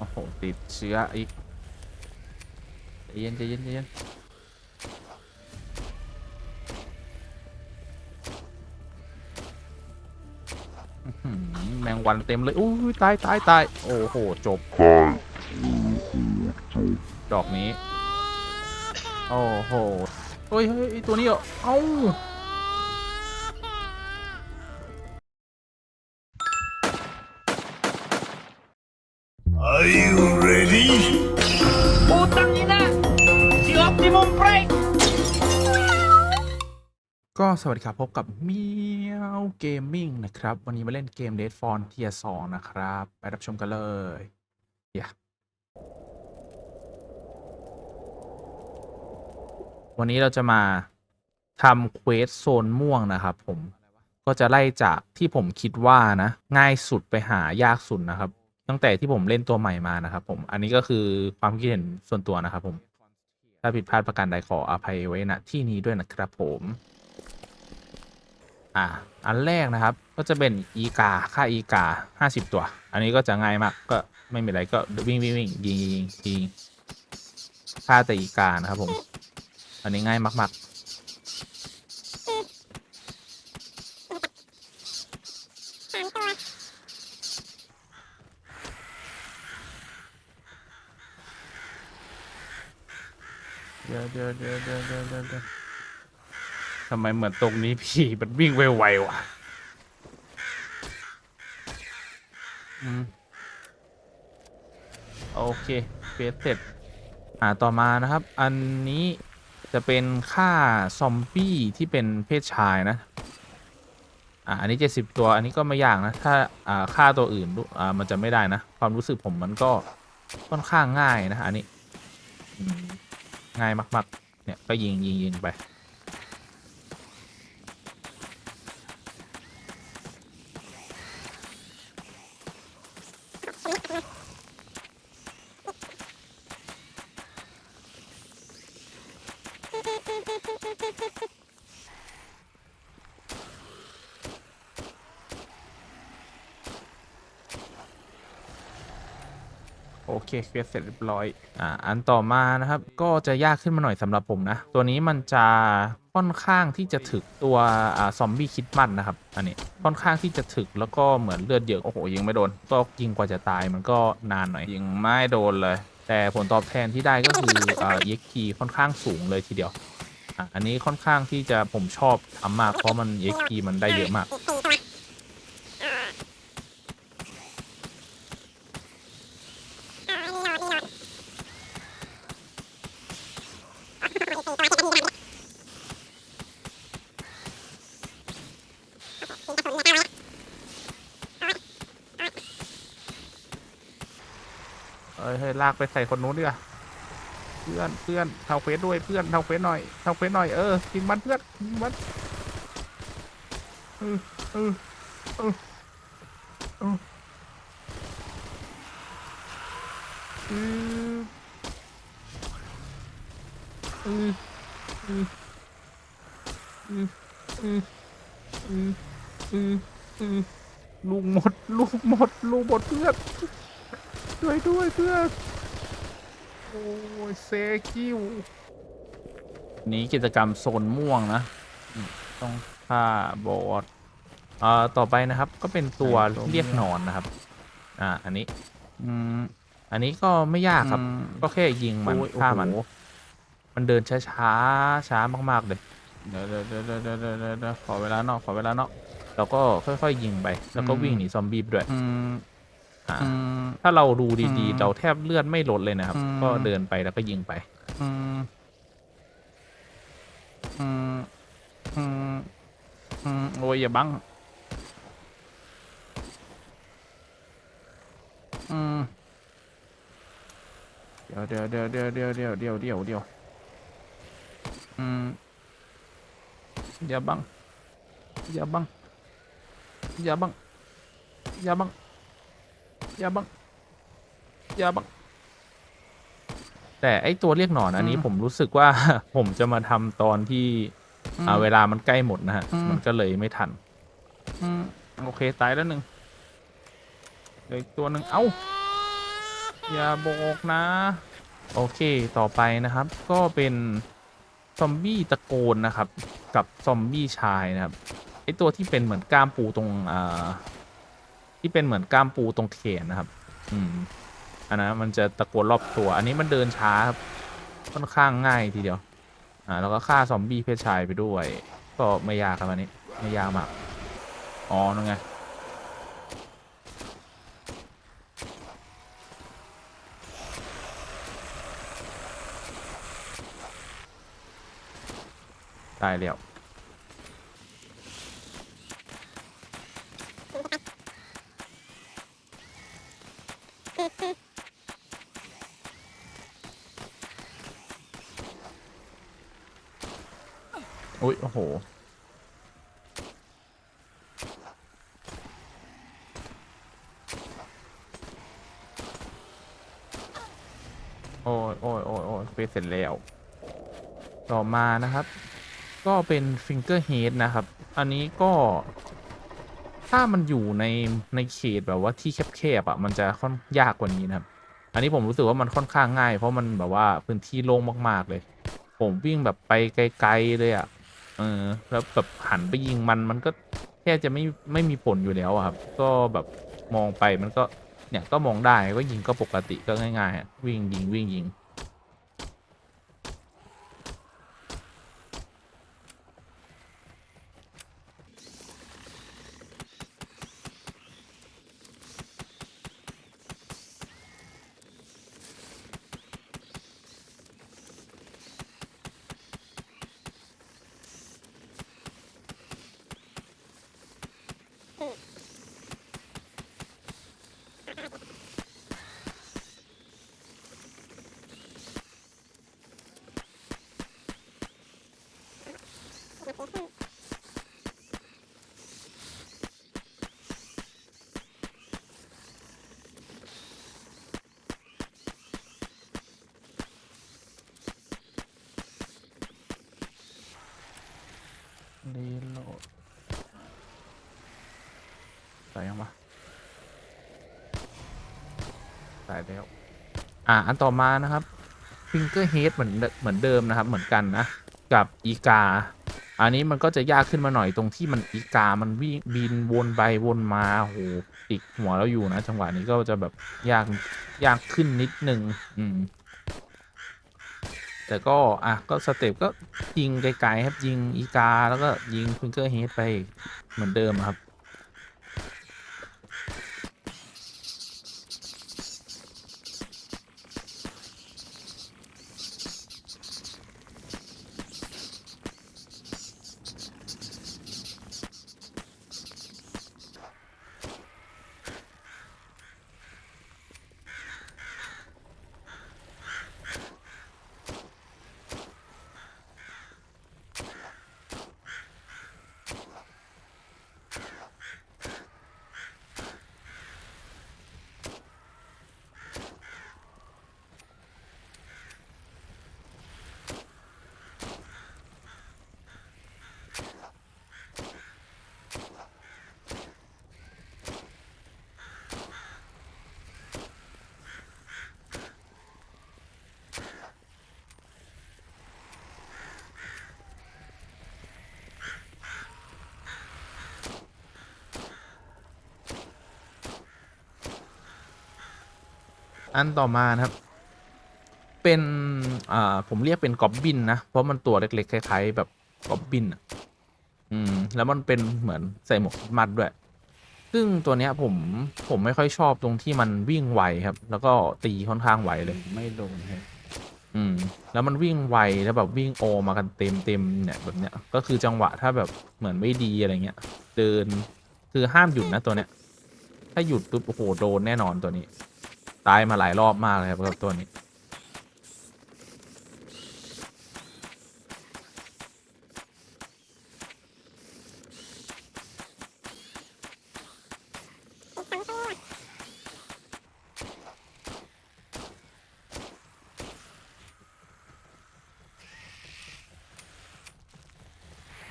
โอ้โห ติดเชื้ออีกใจเย็นใจเย็นใจเย็นแมงวันเต็มเลยอุ้ยตายตายตาย โอ้โห จบ ดอกนี้ โอ้โห เฮ้ยเฮ้ยตัวนี้เหรอ เอ้า Are you ready? Putang ina! Si Optimum Prime! ก็สวัสดีครับ พบกับเมียวเกมมิ่งนะครับ วันนี้มาเล่นเกม Dead f o n เทียสองนะครับ ไปรับชมกันเลยอย่าวันนี้เราจะมาทำเควสโซนม่วงนะครับผม ก็จะไล่จากที่ผมคิดว่านะ ง่ายสุดไปหายากสุดนะครับ ตั้งแต่ที่ผมเล่นตัวใหม่มานะครับผม อันนี้ก็คือความคิดเห็นส่วนตัวนะครับผม ถ้าผิดพลาดประการใดขออภัยไว้ณที่นี้ด้วยนะครับผม อ่า อันแรกนะครับ ก็จะเป็นอีกา ค่าอีกาห้าสิบตัว อันนี้ก็จะง่ายมาก ก็ไม่มีอะไรก็วิ่งวิ่งวิ่งยิงยิงยิงยิงค่าแต่อีกานะครับผม อันนี้ง่ายมาก ๆ เดี๋ยวเดี๋ยวเดี๋ยวเดี๋ยวเดี๋ยวเดี๋ยวเดี๋ยวทำไมเหมือนตรงนี้พี่มันวิ่งไวๆวะอืมโอเคเฟสเสร็จ อ่า ต่อมานะครับ อันนี้จะเป็นค่าซอมบี้ที่เป็นเพศชายนะ อ่า อันนี้เจ็ดสิบตัว อันนี้ก็ไม่ยากนะ ถ้า อ่า ค่าตัวอื่น อ่า มันจะไม่ได้นะ ความรู้สึกผมมันก็ค่อนข้างง่ายนะ อันนี้ ง่ายมาก ๆ เนี่ย ก็ยิงยิงยิงไปโอ เคเควสเสร็จเรียบร้อยอ่าอันต่อมานะครับก็จะยากขึ้นมาหน่อยสำหรับผมนะ ตัวนี้มันจะค่อนข้างที่จะถึกตัวอ่าซอมบี้คิดมันนะครับ อันนี้ค่อนข้างที่จะถึกแล้วก็เหมือนเลือดเยอะโอ้โหยิงไม่โดนก็ยิงกว่าจะตายมันก็นานหน่อยยิงไม่โดนเลย แต่ผลตอบแทนที่ได้ก็คืออ่า EXP ค่อนข้างสูงเลยทีเดียวอะอันนี้ค่อนข้างที่จะผมชอบทำมากเพราะมัน EXP มันได้เยอะมาก เอ้ยเฮ้ยลากไปใส่คนนู้นดีกว่าเพื่อนเพื่อนเท่าเฟสด้วยเพื่อนเท่าเฟสหน่อยเท่าเฟสหน่อยเออยิงมันเพื่อนยิงมันเออเออเออเออเออเออเออเออเออเออเออเอลูกหมด ลูกหมด ลูกหมดเพื่อนช่วยด้วยเพื่อน โอ้ยเซคิวนี้กิจกรรมโซนม่วงนะอืมต้องฆ่าบอสอ่าต่อไปนะครับก็เป็นตัวเรียกหนอนนะครับ อ่า อันนี้ อืมอันนี้ก็ไม่ยากครับ ก็แค่ยิงมันฆ่ามัน มันเดินช้าช้าๆช้ามากๆเลยเดี๋ยวเดี๋ยวเดี๋ยวเดี๋ยวเดี๋ยวเดี๋ยวเดี๋ยวขอเวลาเนาะขอเวลาเนาะแล้วก็ค่อยๆยิงไป แล้วก็วิ่งหนีซอมบี้ไปด้วยอ่า ถ้าเราดูดีๆ เราแทบเลือดไม่ลดเลยนะครับ ก็เดินไปแล้วก็ยิงไปอืมอืมอืมอืมโอ้ยอย่าบังอืมเดี๋ยวเดี๋ยวเดี๋ยวเดี๋ยวเดี๋ยวเดี๋ยวเดี๋ยวเดี๋ยวเดี๋ยวอืมอย่าบังอย่าบังอย่าบังอย่าบัง อย่าบังอย่าบัง แต่ไอตัวเรียกหนอนอันนี้อืมผมรู้สึกว่า ผมจะมาทำตอนที่อ่าเวลามันใกล้หมดนะฮะ อืม มันก็เลยไม่ทัน อืมโอเค ตายแล้วหนึ่งเหลืออีกตัวหนึ่งเอ้า อย่าบอกนะ โอเคต่อไปนะครับ ก็เป็นซอมบี้ตะโกนนะครับ กับซอมบี้ชายนะครับไอตัวที่เป็นเหมือนกล้ามปูตรงอ่า ที่เป็นเหมือนกล้ามปูตรงแขนนะครับ อืมอันนั้นมันจะตะโกนรอบตัว อันนี้มันเดินช้าครับ ค่อนข้างง่ายทีเดียว อ่า แล้วก็ฆ่าซอมบี้เพศชายไปด้วย ก็ไม่ยากครับอันนี้ ไม่ยากมาก อ๋อนั่นไงตายแล้ว อุ้ยโอ้โห โอ้ยโอ้ยโอ้ยโอ้ยเฟสเสร็จแล้ว ต่อมานะครับ ก็เป็นฟิงเกอร์เฮดนะครับ อันนี้ก็ถ้ามันอยู่ในในเขตแบบว่าที่แคบๆอะมันจะค่อนยากกว่านี้นะครับ อันนี้ผมรู้สึกว่ามันค่อนข้างง่าย เพราะมันแบบว่าพื้นที่โล่งมาก ๆ เลย ผมวิ่งแบบไปไกล ๆ เลยอะ เออแล้วแบบหันไปยิงมันมันก็แค่จะไม่ไม่มีผลอยู่แล้วอะครับ ก็แบบมองไปมันก็เนี่ยก็มองได้ก็ยิงก็ปกติก็ง่ายๆอะวิ่งยิงวิ่งยิง รีโหลด ใส่ยังปะใส่แล้ว อะอันต่อมานะครับ finger head เหมือนเดิเหมือนเดิมนะครับ เหมือนกันนะ กับอีกา อันนี้มันก็จะยากขึ้นมาหน่อยตรงที่มันอีกา มันวิ่งบินวนไปวนมาโอ้โหติดหัวเราอยู่นะจังหวะนี้ก็จะแบบยากยากขึ้นนิดนึง อืม แต่ก็อะก็สเต็ปก็ยิงไกลๆครับยิงอีกา แล้วก็ยิงฟิงเกอร์เฮดไปเหมือนเดิมครับ อันต่อมานะครับ เป็นอ่าผมเรียกเป็นกอบบินนะ เพราะมันตัวเล็กๆคล้ายๆแบบกอบบินอะอืม แล้วมันเป็นเหมือนใส่หมวกมัดด้วย ซึ่งตัวเนี้ยผมผมไม่ค่อยชอบตรงที่มันวิ่งไวครับ แล้วก็ตีค่อนข้างไวเลย ไม่โดนครับอืม แล้วมันวิ่งไวแล้วแบบวิ่งโอมากันเต็มเต็มๆเนี่ยแบบเนี้ย ก็คือจังหวะถ้าแบบเหมือนไม่ดีอะไรเงี้ย เดินคือห้ามหยุดนะตัวเนี้ย ถ้าหยุดปุ๊บโอ้โหโดนแน่นอนตัวนี้ ตายมาหลายรอบมากเลยครับกับตัวนี้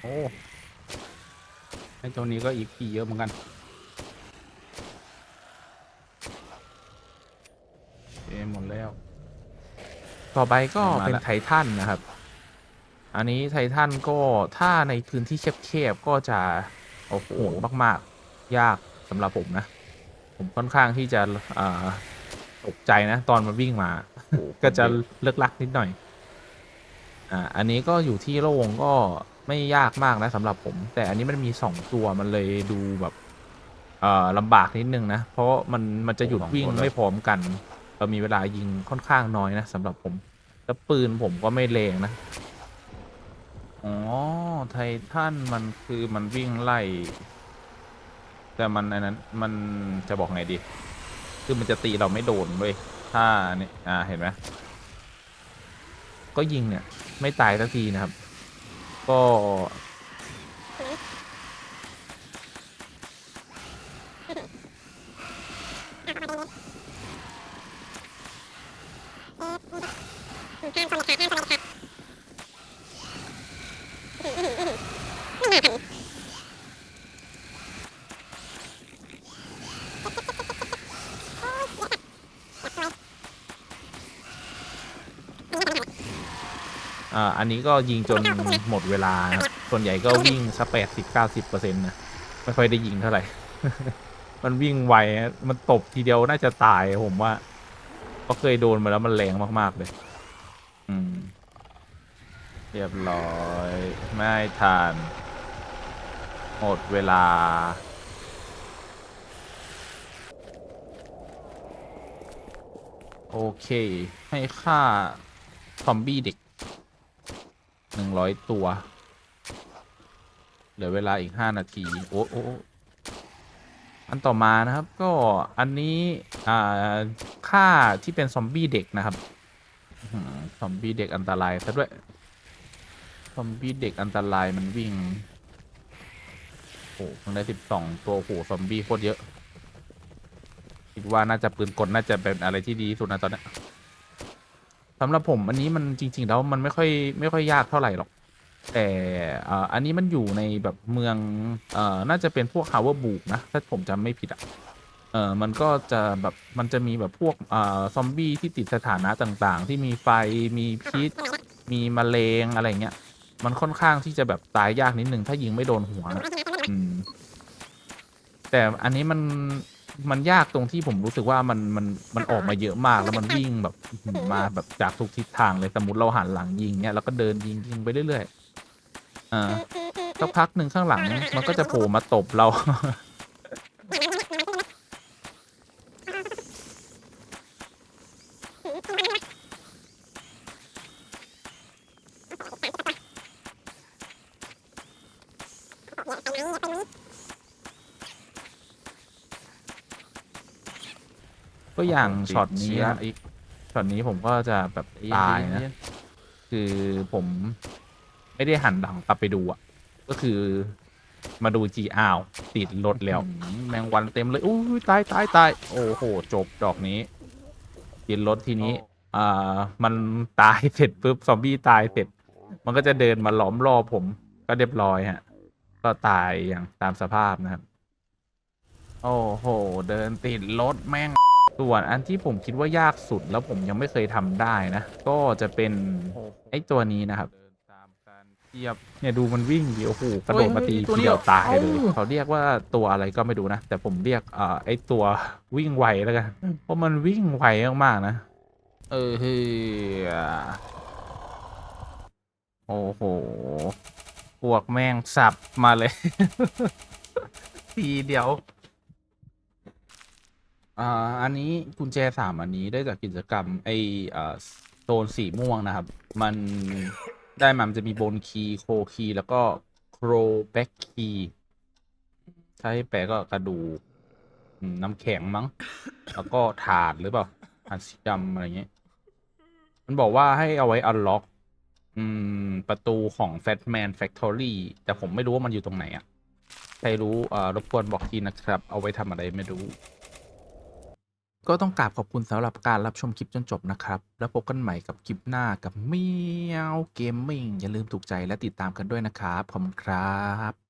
โอ้ไอตัวนี้ก็อีกปีเยอะเหมือนกัน เอหมดแล้ว ต่อไปก็มาละเป็นไททันนะครับ อันนี้ไททันก็ถ้าในพื้นที่แคบๆก็จะโอ้โหมากๆ ยากสำหรับผมนะ ผมค่อนข้างที่จะอ่าตกใจนะ ตอนมันวิ่งมา ก็จะเลิกลักนิดหน่อย อ่า อันนี้ก็อยู่ที่โล่งก็ไม่ยากมากนะสำหรับผม แต่อันนี้มันมีสองตัวมันเลยดูแบบ เอ่อลำบากนิดนึงนะ เพราะมันมันจะหยุดสองวิ่งตัวเลยไม่พร้อมกัน เรามีเวลายิงค่อนข้างน้อยนะสำหรับผม แล้วปืนผมก็ไม่แรงนะ อ๋อ ไททันมันคือมันวิ่งไล่ แต่มันอันนั้นมันจะบอกไงดี คือมันจะตีเราไม่โดนเว้ยถ้าเนี่ยอ่าเห็นไหมก็ยิงเนี่ย ไม่ตายสักทีนะครับ ก็ อ่าอันนี้ก็ยิงจนหมดเวลานะครับส่วนใหญ่ก็วิ่งสักแปดสิบเก้าสิบเปอร์เซ็นต์นะ ไม่ค่อยได้ยิงเท่าไหร่ มันวิ่งไวอะมันตบทีเดียวน่าจะตายผมว่าก็เคยโดนมาแล้วมันแรงมาก ๆ เลย อืม เรียบร้อย ไม่ทานหมดเวลา โอเค ให้ค่า ซอมบี้เด็กหนึ่งร้อยตัว เหลือเวลาอีกห้านาที โอ้โอ้อันต่อมานะครับ ก็อันนี้ อ่า ค่าที่เป็นซอมบี้เด็กนะครับซอมบี้เด็กอันตรายซะด้วย ซอมบี้เด็กอันตรายมันวิ่ง โอ้เพิ่งได้สิบสองตัวโอ้โหซอมบี้โคตรเยอะ คิดว่าน่าจะปืนกลน่าจะเป็นอะไรที่ดีที่สุดนะตอนนี้ สำหรับผมอันนี้มันจริง ๆ แล้วมันไม่ค่อยไม่ค่อยยากเท่าไหร่หรอก แต่อ่าอันนี้มันอยู่ในแบบเมืองเอ่อน่าจะเป็นพวกฮาวเวอร์บูกนะ ถ้าผมจำไม่ผิดอะเออมันก็จะแบบมันจะมีแบบพวกอ่าซอมบี้ที่ติดสถานะต่างๆ ที่มีไฟมีพิษมีมะเร็งอะไรเงี้ยมันค่อนข้างที่จะแบบตายยากนิดนึงถ้ายิงไม่โดนหัวนะอืมแต่อันนี้มัน มันยากตรงที่ผมรู้สึกว่ามันมันมันออกมาเยอะมากแล้วมันวิ่งแบบมาแบบจากทุกทิศทางเลยสมมติเราหันหลังยิงเนี้ยแล้วก็เดินยิงยิงไปเรื่อยๆอ่าสักพักหนึ่งข้างหลังมันก็จะโผล่มาตบเรา ก็อย่างโอ้โหช็อตนี้เชียร์นะอีกช็อตนี้ผมก็จะแบบตายนะ คือผมไม่ได้หันหลังกลับไปดูอะ ก็คือมาดูจีอ้าวติดรถแล้วอืมแมงวันเต็มเลยอุ้ยตายตายตายโอ้โห จบดอกนี้ ติดรถทีนี้อ่ามันตายเสร็จปุ๊บซอมบี้ตายเสร็จ มันก็จะเดินมาล้อมรอบผมก็เรียบร้อยฮะ ก็ตายอย่างตามสภาพนะครับ โอ้โห เดินติดรถแม่ง ส่วนอันที่ผมคิดว่ายากสุดแล้วผมยังไม่เคยทำได้นะ ก็จะเป็นไอ้ตัวนี้นะครับเทียบเนี่ยดูมันวิ่งดิโอ้โหกระโดดมาตีเฮ้ยตัวทีนี้เดียวตายเลยเอ้าเขาเรียกว่าตัวอะไรก็ไม่รู้นะ แต่ผมเรียกเอ่อไอ้ตัววิ่งไวแล้วกันเพราะมันวิ่งไวมากๆนะ เออเฮ้ยโอ้โหพวกแม่งสับมาเลยทีเดียว อ่าอันนี้กุญแจสามอันนี้ได้จากกิจกรรมไออ่าโซนสีม่วงนะครับ มันได้มามันจะมีโบนคีโคคีแล้วก็โครแบ็กคีถ้าให้แปลก็กระดูกน้ำแข็งมั้ง แล้วก็ถาดหรือเปล่าถาดสีดำอะไรเงี้ยมันบอกว่าให้เอาไว้อันล็อกประตูของ Fatman Factory แต่ผมไม่รู้ว่ามันอยู่ตรงไหนอะ่ะใครรู้อ่ารบกวนบอกทีนะครับ เอาไว้ทำอะไรไม่รู้ ก็ต้องกราบขอบคุณสำหรับการรับชมคลิปจนจบนะครับ แล้วพบกันใหม่กับคลิปหน้ากับเมียวเกมมิ่งอย่าลืมถูกใจและติดตามกันด้วยนะครับขอบคุณครับ